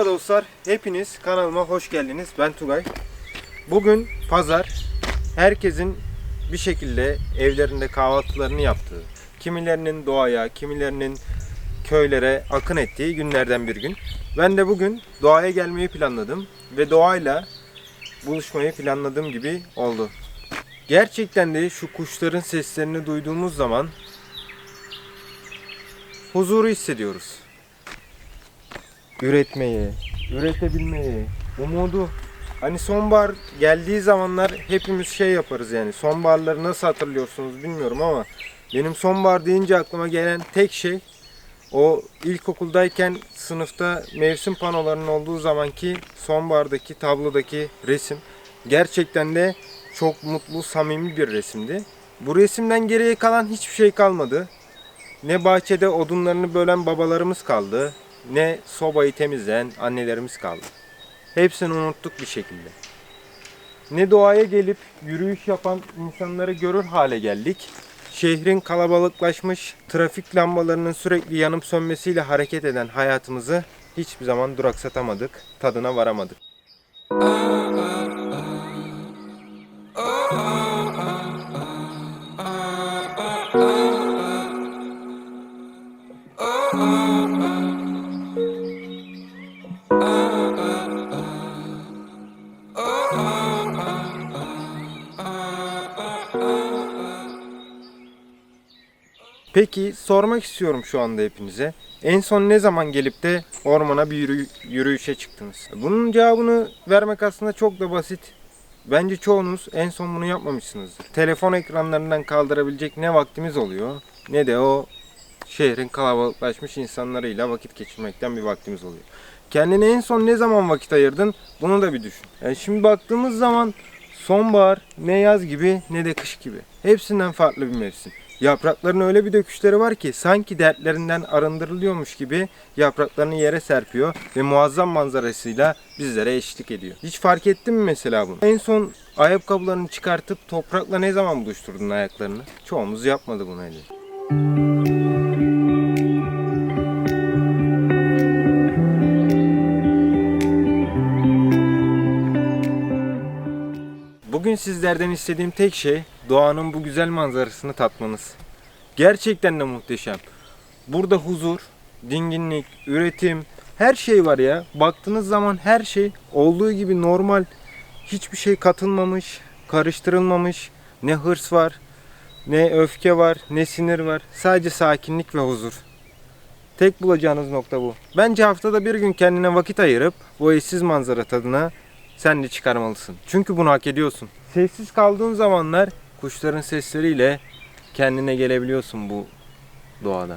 Merhaba dostlar, hepiniz kanalıma hoş geldiniz. Ben Tugay. Bugün pazar. Herkesin bir şekilde evlerinde kahvaltılarını yaptığı, kimilerinin doğaya, kimilerinin köylere akın ettiği günlerden bir gün. Ben de bugün doğaya gelmeyi planladım ve doğayla buluşmayı planladığım gibi oldu. Gerçekten de şu kuşların seslerini duyduğumuz zaman huzuru hissediyoruz üretmeyi, üretebilmeyi, umudu. Hani sonbahar geldiği zamanlar hepimiz şey yaparız yani. Sonbaharları nasıl hatırlıyorsunuz bilmiyorum ama benim sonbahar deyince aklıma gelen tek şey o ilkokuldayken sınıfta mevsim panolarının olduğu zamanki sonbahardaki tablodaki resim. Gerçekten de çok mutlu, samimi bir resimdi. Bu resimden geriye kalan hiçbir şey kalmadı. Ne bahçede odunlarını bölen babalarımız kaldı, ne sobayı temizleyen annelerimiz kaldı. Hepsini unuttuk bir şekilde. Ne doğaya gelip yürüyüş yapan insanları görür hale geldik. Şehrin kalabalıklaşmış, trafik lambalarının sürekli yanıp sönmesiyle hareket eden hayatımızı hiçbir zaman duraksatamadık, tadına varamadık. Peki sormak istiyorum şu anda hepinize. En son ne zaman gelip de ormana bir yürü- yürüyüşe çıktınız? Bunun cevabını vermek aslında çok da basit. Bence çoğunuz en son bunu yapmamışsınızdır. Telefon ekranlarından kaldırabilecek ne vaktimiz oluyor ne de o şehrin kalabalıklaşmış insanlarıyla vakit geçirmekten bir vaktimiz oluyor. Kendine en son ne zaman vakit ayırdın bunu da bir düşün. Yani şimdi baktığımız zaman sonbahar ne yaz gibi ne de kış gibi. Hepsinden farklı bir mevsim. Yaprakların öyle bir döküşleri var ki sanki dertlerinden arındırılıyormuş gibi yapraklarını yere serpiyor ve muazzam manzarasıyla bizlere eşlik ediyor. Hiç fark ettin mi mesela bunu? En son ayakkabılarını çıkartıp toprakla ne zaman buluşturdun ayaklarını? Çoğumuz yapmadı bunu henüz. Bugün sizlerden istediğim tek şey doğanın bu güzel manzarasını tatmanız. Gerçekten de muhteşem. Burada huzur, dinginlik, üretim, her şey var ya. Baktığınız zaman her şey olduğu gibi normal. Hiçbir şey katılmamış, karıştırılmamış. Ne hırs var, ne öfke var, ne sinir var. Sadece sakinlik ve huzur. Tek bulacağınız nokta bu. Bence haftada bir gün kendine vakit ayırıp bu eşsiz manzara tadına sen de çıkarmalısın. Çünkü bunu hak ediyorsun. Sessiz kaldığın zamanlar kuşların sesleriyle kendine gelebiliyorsun bu doğada.